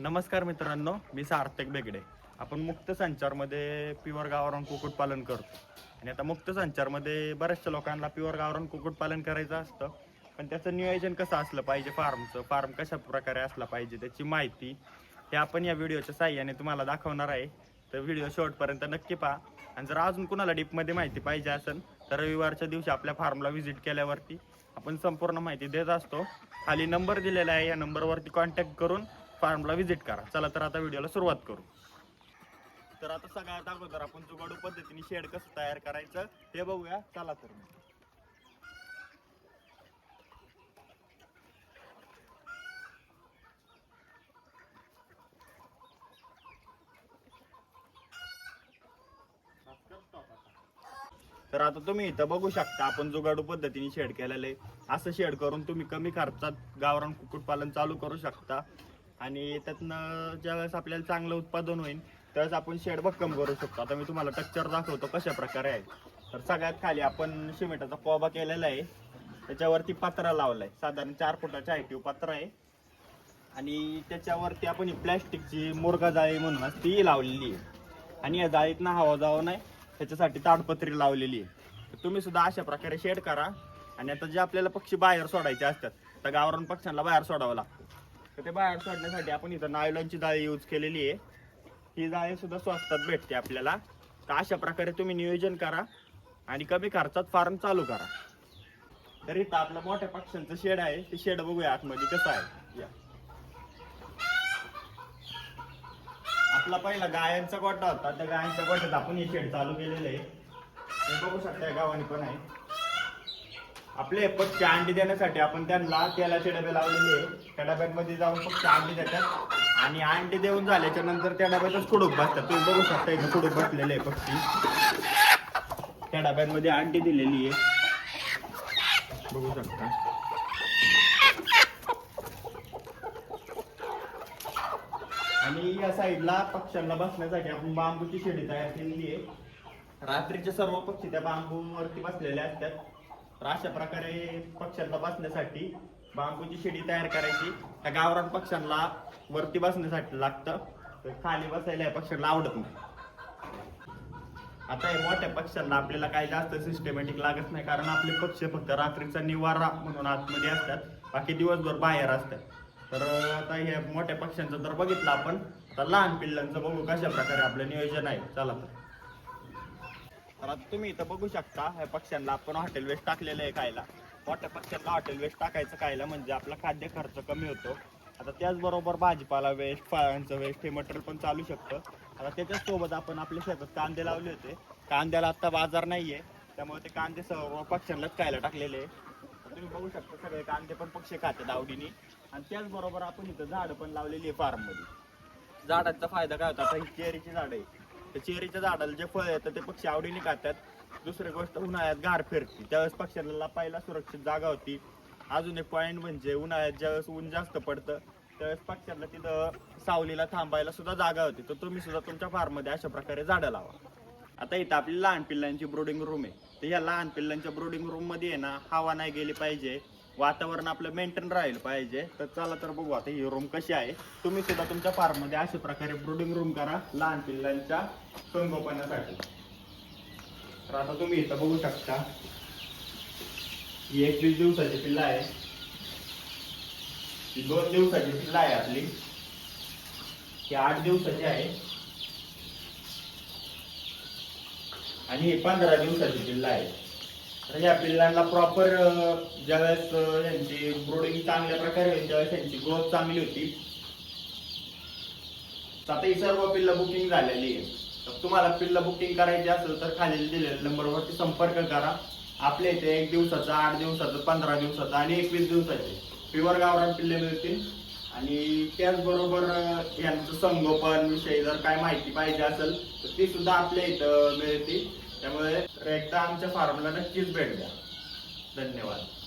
नमस्कार मित्रांनो मी सार्थक बेगडे. आपण मुक्त संचारमध्ये प्युअर गावरान कुक्कुटपालन करतो. आणि आता मुक्त संचारमध्ये बऱ्याचशा लोकांना प्युअर गावरान कुक्कुटपालन करायचं असतं. पण त्याचं नियोजन कसं असलं पाहिजे फार्मचं? फार्म कशा प्रकारे असला पाहिजे? त्याची माहिती हे आपण या व्हिडिओच्या साह्याने तुम्हाला दाखवणार आहे. तर व्हिडिओ शेवटपर्यंत नक्की पहा. आणि जर अजून कुणाला डीपमध्ये माहिती पाहिजे असेल तर रविवारच्या दिवशी आपल्या फार्मला व्हिजिट केल्यावरती आपण संपूर्ण माहिती देत असतो. खाली नंबर दिलेला आहे या नंबरवरती कॉन्टॅक्ट करून फार्मला व्हिजिट करा. चला तर आता व्हिडिओला सुरुवात करू. तर आता सगळ्यात अगोदर आपण जुगाडू पद्धतीने शेड कसं तयार करायचं हे बघूया. चला तर मग. तर आता तुम्ही इथं बघू शकता आपण जुगाडू पद्धतीने शेड केलेलं आहे. असं शेड करून तुम्ही कमी खर्चात गावरान कुक्कुटपालन चालू करू शकता. आणि त्यातनं ज्यावेळेस आपल्याला चांगलं उत्पादन होईल त्यावेळेस आपण शेड भक्कम करू शकतो. आता मी तुम्हाला टक्चर दाखवतो कशा प्रकारे आहे. तर सगळ्यात खाली आपण सिमेंटाचा कोबा केलेला आहे. त्याच्यावरती पत्रा लावलाय. साधारण चार फुटाच्या हायटीव पत्रा आहे. आणि त्याच्यावरती आपण ही प्लॅस्टिकची मुरगा जाळी म्हणून ती लावलेली आहे. आणि या जाळीतनं हवा जावं नाही त्याच्यासाठी ताडपत्री लावलेली आहे. तर तुम्ही सुद्धा अशा प्रकारे शेड करा. आणि आता जे आपल्याला पक्षी बाहेर सोडायचे असतात तर गावरान पक्ष्यांना बाहेर सोडावं लागतं. तर ते बाहेर सोडण्यासाठी आपण इथं नायलॉनची जाळी यूज केलेली आहे. ही जाळी सुद्धा स्वस्तात भेटते आपल्याला. तर अशा प्रकारे तुम्ही नियोजन करा आणि कमी खर्चात फार्म चालू करा. तर इथं आपलं मोठ्या पक्ष्यांचं शेड आहे. ते शेड बघूया आतमध्ये कसं आहे. या. आपला पहिला गायांचा गोठा होता. त्या गायांच्या गोठ्यात आपण हे शेड चालू केलेलं आहे. हे बघू शकता गावाने पण आहे. आपले पक्षी अंडी देण्यासाठी आपण त्यांना तेलाचे डबे लावलेले आहे त्या डब्यांमध्ये जाऊन पक्षी अंडी देतात. आणि अंडी देऊन झाल्याच्यानंतर त्या डब्यातच कुडूप बसतात. तुम्ही बघू शकता इथे कुडूप बसलेले आहे पक्षी. त्या डब्यांमध्ये अंडी दिलेली आहे. बघू शकता. आणि या साईडला पक्ष्यांना बसण्यासाठी आपण बांबूची शेडी तयार केलेली आहे. रात्रीचे सर्व पक्षी त्या बांबूवरती बसलेले असतात. तर अशा प्रकारे पक्ष्यांना बसण्यासाठी बांबूची शेडी तयार करायची. त्या गावरान पक्ष्यांना वरती बसण्यासाठी लागतं. तर खाली बसायला या पक्ष्यांना आवडत नाही. आता हे मोठ्या पक्ष्यांना आपल्याला काही जास्त सिस्टमॅटिक लागत नाही कारण आपले पक्ष फक्त रात्रीचा निवारा म्हणून आतमध्ये असतात. बाकी दिवसभर बाहेर असतात. तर आता हे मोठ्या पक्ष्यांचं जर बघितलं आपण आता लहान पिल्लांचं बघू कशा प्रकारे आपलं नियोजन आहे. चला तर. तर आता तुम्ही इथं बघू शकता ह्या पक्ष्यांना आपण हॉटेल वेस्ट टाकलेलं आहे खायला. मोठ्या पक्ष्यांना हॉटेल वेस्ट टाकायचं खायला म्हणजे आपला खाद्य खर्च कमी होतो. आता त्याचबरोबर भाजीपाला वेस्ट फळांचं वेस्ट हे मटेरियल पण चालू शकतं. आता त्याच्याच सोबत आपण आपल्या शेतात कांदे लावले होते. कांद्याला आत्ता बाजार नाही आहे त्यामुळे ते कांदे सर्व पक्ष्यांनाच खायला टाकलेले आहे. तुम्ही बघू शकता सगळे कांदे पण पक्षी खातात आवडीने. आणि त्याचबरोबर आपण इथं झाडं पण लावलेली आहे फार्ममध्ये झाडांचा फायदा काय होता? आता ही चेरीची झाडं आहे तर चेरीच्या झाडाला जे फळ येतं ते पक्षी आवडीने खातात. दुसरी गोष्ट उन्हाळ्यात गार फिरते. त्यावेळेस पक्ष्याला लपायला सुरक्षित जागा होती. अजून एक पॉईंट म्हणजे उन्हाळ्यात ज्यावेळेस ऊन जास्त पडतं त्यावेळेस पक्ष्याला तिथं सावलीला थांबायला सुद्धा जागा होती. तर तुम्ही सुद्धा तुमच्या फार्ममध्ये अशा प्रकारे झाडं लावा. आता इथं आपली लहान पिल्लांची ब्रोडिंग रूम आहे. तर या लहान पिल्लांच्या ब्रोडिंग रूममध्ये आहे ना हवा नाही गेली पाहिजे. वातावरण आपलं मेंटेन राहिलं पाहिजे. तर चला तर बघू आता ही रूम कशी आहे. तुम्ही सुद्धा तुमच्या फार्ममध्ये अशा प्रकारे ब्रुडिंग रूम करा लहान पिल्लांच्या संगोपनासाठी. तर आता तुम्ही इथं बघू शकता ही एकवीस दिवसाची पिल्ला आहे. ही दोन दिवसाची पिल्ला आहे आपली. ही आठ दिवसाची आहे. आणि ही पंधरा दिवसाची पिल्ला आहे. तर या पिल्लांना प्रॉपर ज्यावेळेस यांची ब्रोडिंग चांगल्या प्रकारे होईल त्यावेळेस यांची ग्रोथ चांगली होती. आता ही सर्व पिल्ल बुकिंग झालेली आहे तर तुम्हाला पिल्ल बुकिंग करायची असेल तर खाली दिलेल्या नंबरवरती संपर्क करा. आपल्या इथे एक दिवसाचा आठ दिवसाचं पंधरा दिवसाचं आणि एकवीस दिवसाचे प्युअर गावरान पिल्ले मिळतील. आणि त्याचबरोबर यांचं संगोपन विषयी जर काय माहिती पाहिजे असेल तर ती सुद्धा आपल्या इथं मिळते त्यामुळे एकदा आमच्या फार्मला नक्कीच भेट द्या. धन्यवाद.